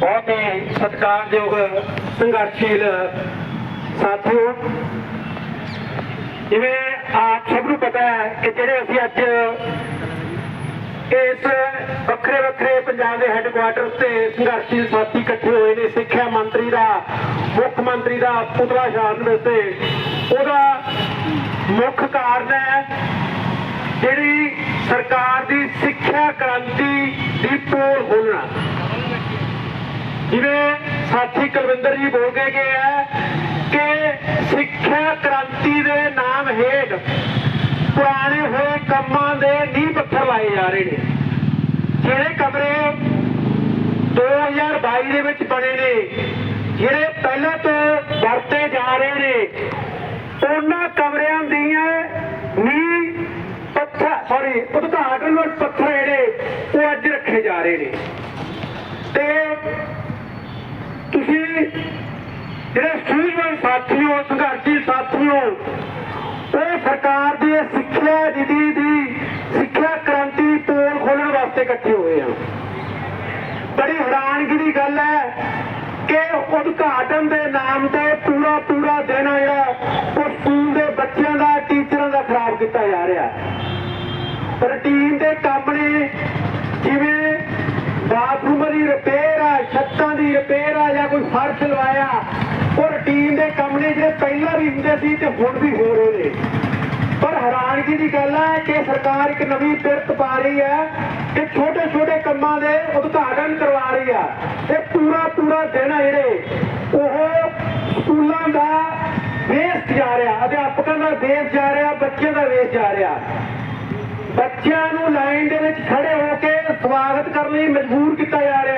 ਬਹੁਤ ਹੀ ਸਤਿਕਾਰਯੋਗ ਸੰਘਰਸ਼ੀਲ ਸਾਥੀਓ। ਜਿਵੇਂ ਆਪ ਸਭ ਨੂੰ ਪਤਾ ਹੈ ਕਿ ਜਿਹੜੇ ਅਸੀਂ ਅੱਜ ਇਸ ਵੱਖਰੇ ਵੱਖਰੇ ਪੰਜਾਬ ਦੇ ਹੈੱਡਕੁਆਟਰ ਤੇ ਸੰਘਰਸ਼ੀਲ ਸਾਥੀ ਇਕੱਠੇ ਹੋਏ ਨੇ, ਸਿੱਖਿਆ ਮੰਤਰੀ ਦਾ, ਮੁੱਖ ਮੰਤਰੀ ਦਾ, ਪੁਤਲਾ ਸ਼ਾਰਨ ਵਿੱਚ ਉਹਦਾ ਮੁੱਖ ਕਾਰਨ ਹੈ ਜਿਹੜੀ ਸਰਕਾਰ ਦੀ ਸਿੱਖਿਆ ਕ੍ਰਾਂਤੀ ਦੀ ਪੋਲ ਖੋਲਣਾ ਜਿਵੇਂ ਸਾਥੀ ਕੁਲਵਿੰਦਰ ਜੀ ਬੋਲ ਕੇ ਗਏ ਹੈ ਕਿ ਸਿੱਖਿਆ ਕ੍ਰਾਂਤੀ ਦੇ ਨਾਮ ਹੇਠ ਪੁਰਾਣੇ ਹੋਏ ਕੰਮਾਂ ਦੇ ਨੀਂਹ ਪੱਥਰ ਲਾਏ ਜਾ ਰਹੇ ਨੇ। ਜਿਹੜੇ ਕਮਰੇ 2022 ਦੇ ਵਿੱਚ ਬਣੇ ਨੇ, ਜਿਹੜੇ ਪਹਿਲਾਂ ਤੋਂ ਵਰਤੇ ਜਾ ਰਹੇ ਨੇ, ਉਹਨਾਂ ਕਮਰਿਆਂ ਦੀਆਂ ਨੀਂਹ ਪੱਥਰ ਸੌਰੀ ਉਦਘਾਟਨ ਨੂੰ ਪੱਥਰ ਜਿਹੜੇ, ਉਹ ਅੱਜ ਰੱਖੇ ਜਾ ਰਹੇ ਨੇ। ਤੇ ਤੁਸੀਂ ਜਿਹੜੇ ਸੂਝਵਾਨ ਸਾਥੀਓ, ਸੰਘਰਸ਼ੀ ਸਾਥੀਓ, ਉਹ ਸਰਕਾਰ ਦੀ ਸਿੱਖਿਆ ਨੀਤੀ ਦੀ ਸਿੱਖਿਆ ਕ੍ਰਾਂਤੀ ਪੋਲ ਖੋਲਣ ਵਾਸਤੇ ਇਕੱਠੇ ਹੋਏ ਆ। ਬੜੀ ਹੈਰਾਨਗੀ ਦੀ ਗੱਲ ਹੈ ਕਿ ਉਦਘਾਟਨ ਦੇ ਨਾਮ ਤੇ ਪੂਰਾ ਪੂਰਾ ਦਿਨ ਜਿਹੜਾ ਉਹ ਸਕੂਲ ਦੇ ਬੱਚਿਆਂ ਦਾ, ਟੀਚਰਾਂ ਦਾ ਖਰਾਬ ਕੀਤਾ ਜਾ ਰਿਹਾ। ਰੂਟੀਨ ਦੇ ਕੰਮ ਨੇ ਜਿਵੇਂ ਬਾਥਰੂਮ ਦੀ ਰਿਪੇਅਰ ਆ ਛੱਤਾਂ ਦੀ ਰਿਪੇਅਰ ਆ ਜਾਂ ਕੋਈ ਫਰਸ਼ ਲਵਾਇਆ ਉਹ ਰੂਟੀਨ ਦੇ ਕੰਮ ਨੇ ਜਿਹੜੇ ਪਹਿਲਾਂ ਵੀ ਹੁੰਦੇ ਸੀ ਤੇ ਹੁਣ ਵੀ ਹੋ ਰਹੇ ਨੇ। ਪਰ ਹੈਰਾਨਗੀ ਦੀ ਗੱਲ ਹੈ ਕਿ ਸਰਕਾਰ ਇੱਕ ਨਵੀਂ ਪਿਰਤ ਪਾ ਰਹੀ ਹੈ ਕਿ ਛੋਟੇ ਛੋਟੇ ਕੰਮਾਂ ਦੇ ਉਦਘਾਟਨ ਕਰਵਾ ਰਹੀ ਆ। ਇਹ ਪੂਰਾ ਪੂਰਾ ਦਿਨ ਜਿਹੜੇ। ਉਹ ਸਕੂਲਾਂ ਦਾ ਵੇਸਟ ਜਾ ਰਿਹਾ, ਅਧਿਆਪਕਾਂ ਦਾ ਵੇਸਟ ਜਾ ਰਿਹਾ, ਬੱਚਿਆਂ ਦਾ ਵੇਸਟ ਜਾ ਰਿਹਾ। ਬੱਚਿਆਂ ਨੂੰ ਲਾਈਨ ਦੇ ਵਿੱਚ ਖੜੇ ਹੋ ਕੇ ਸਵਾਗਤ ਕਰਨ ਲਈ ਮਜਬੂਰ ਕੀਤਾ ਜਾ ਰਿਹਾ।